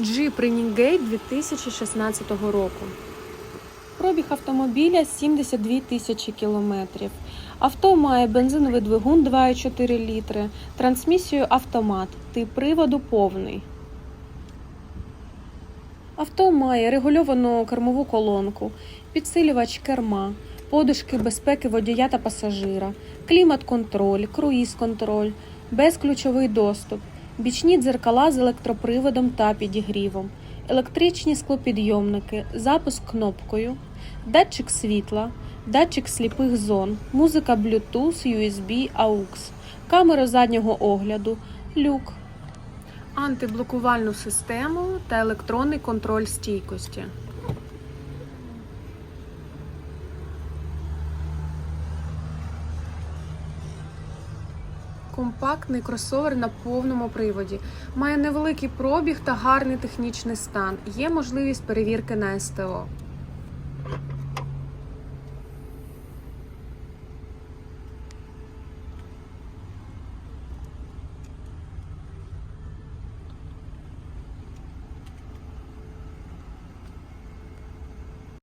Jeep Renegade 2016 року. Пробіг автомобіля 72 тисячі кілометрів. Авто має бензиновий двигун 2,4 літри, трансмісію автомат, тип приводу повний. Авто має регульовану кермову колонку, підсилювач керма, подушки безпеки водія та пасажира, клімат-контроль, круїз-контроль, безключовий доступ, бічні дзеркала з електроприводом та підігрівом, електричні склопідйомники, запуск кнопкою, датчик світла, датчик сліпих зон, музика Bluetooth, USB, AUX, камера заднього огляду, люк, антиблокувальну систему та електронний контроль стійкості. Компактний кросовер на повному приводі. Має невеликий пробіг та гарний технічний стан. Є можливість перевірки на СТО.